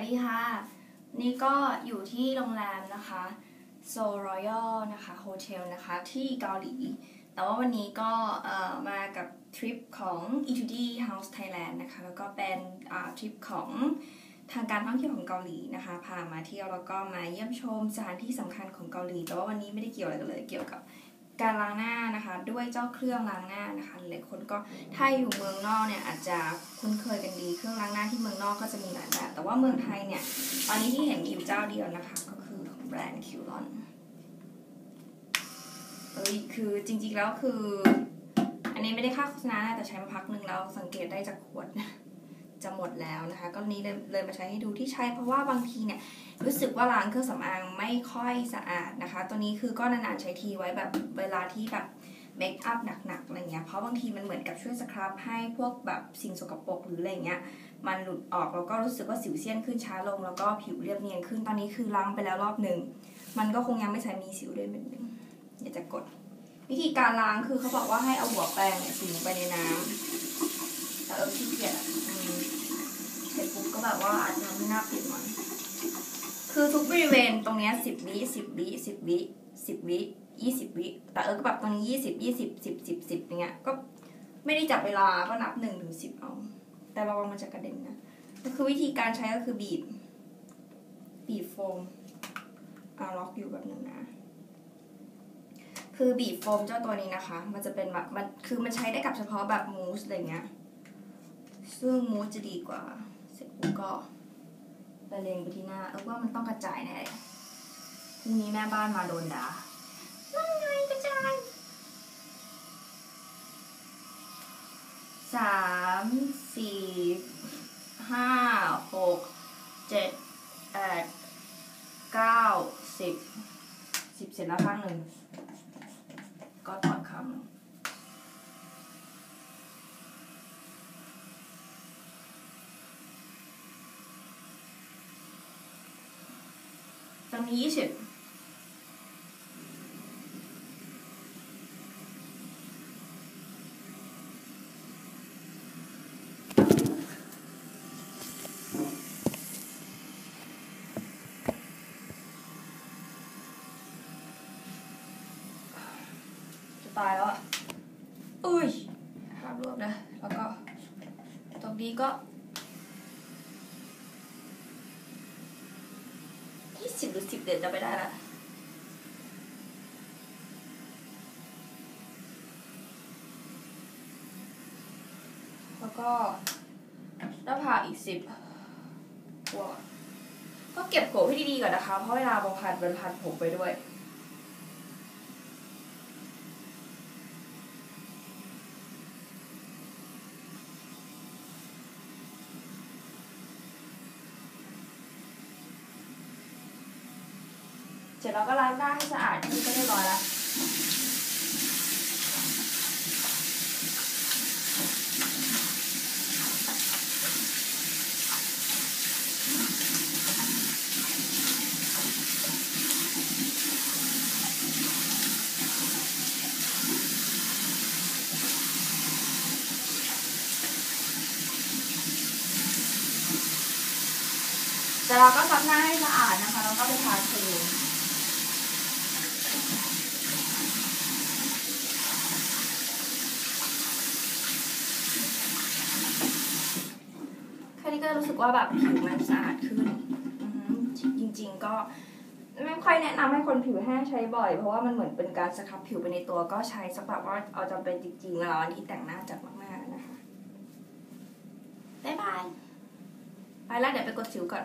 วัสดีค่ะ นี่ก็อยู่ที่โรงแรมนะคะโซลรอยัลนะคะโฮเทลนะคะที่เกาหลี แต่ว่าวันนี้ก็มากับทริปของ e 2 d House Thailand นะคะ แล้วก็เป็นทริปของทางการท่องเที่ยวของเกาหลีนะคะ พามาเที่ยวแล้วก็มาเยี่ยมชมสถานที่สำคัญของเกาหลี แต่ว่าวันนี้ไม่ได้เกี่ยวอะไรกันเลยเกี่ยวกับ การล้างหน้านะคะ ด้วยเจ้าเครื่องล้างหน้านะคะหลายคนก็ถ้าอยู่เมืองนอกเนี่ยอาจจะคุ้นเคยกันดีเครื่องล้างหน้าที่เมืองนอกก็จะมีหลายแบบ แต่ว่าเมืองไทยเนี่ยตอนนี้ที่เห็นมีอยู่เจ้าเดียวนะคะ ก็คือของแบรนด์คิวรอนเอ้ยคือจริงๆแล้วคือ อันนี้ไม่ได้ค่าโฆษณานะแต่ใช้มาพักหนึ่งแล้วสังเกตได้จากขวด จะหมดแล้วนะคะ ก็นี้เลยมาใช้ให้ดูที่ใช้เพราะว่าบางทีเนี่ยรู้สึกว่าล้างเครื่องสำอางไม่ค่อยสะอาดนะคะ ตัวนี้คือก็นานๆใช้ทีไว้แบบเวลาที่แบบเมคอัพหนักๆอะไรเงี้ย เพราะบางทีมันเหมือนกับช่วยสครับให้พวกแบบสิ่งสกปรกหรืออะไรเงี้ย มันหลุดออกแล้วก็รู้สึกว่าสิวเซียนขึ้นช้าลง แล้วก็ผิวเรียบเนียนขึ้น ตอนนี้คือล้างไปแล้วรอบหนึ่ง มันก็คงยังไม่ใช้มีสิวด้วยเหมือนเดิมเดี๋ยวจะกด วิธีการล้างคือเขาบอกว่าให้เอาหัวแปรงเนี่ยจุ่มลงไปในน้ำแต่เออขี้เกียจอะอืมเสร็จปุ๊บ ก็แบบว่าอาจจะไม่น่าปิดมันคือทุกบริเวณตรงเนี้ยสิบวิสิบวิสิบวิสิบวิยี่สิบวิแต่เออก็แบบตรงนี้ยี่สิบยี่สิบสิบสิบสิบอย่างเงี้ยก็ไม่ได้จับเวลาก็นับหนึ่งถึงสิบเอา แต่ระวังมันจะกระเด็นนะก็คือวิธีการใช้ก็คือบีบ บีบโฟมอ่าล็อกอยู่แบบนึงนะ คือบีบโฟมเจ้าตัวนี้นะคะ มันจะเป็นแบบมันคือมันใช้ได้กับเฉพาะแบบมูสอะไรเงี้ยซึ่งมูสจะดีกว่า ก็ละเลงไปที่หน้าเออว่ามันต้องกระจายแน่พรุ่งนี้แม่บ้านมาโดนด่านั่นไงกระจายสามสี่ห้าหกเจ็ดแปดเก้าสิบสิบเสร็จแล้วข้างหนึ่งก็ถอดคำหนึ่ง จะตายแล้วอะ อุ้ยภาพรวบนะ แล้วก็ ตรงนี้ก็ สิบหรือสิบเดือนจะไม่ได้ละแล้วก็หน้าผากอีกสิบหัวก็เก็บผมให้ดีๆก่อนนะคะ เพราะเวลาบางพันมันพันผมไปด้วย เสร็จแล้วก็ล้างหน้าให้สะอาดนี่ก็เรียบร้อยแล้วแต่เราก็ซักหน้าให้สะอาดนะคะ แล้วก็ไปทาครีม แค่นี้ก็รู้สึกว่าแบบผิวมันสะอาดขึ้นอือหือจริง ๆ ก็ไม่ค่อยแนะนำให้คนผิวแห้งใช้บ่อย เพราะว่ามันเหมือนเป็นการสครับผิวไปในตัวก็ใช้สักแบบว่าเอาจำเป็นจริงๆเวลาวันที่แต่งหน้าจัดมากๆนะคะบ๊ายบายไปแล้วเดี๋ยวไปกดสิวก่อน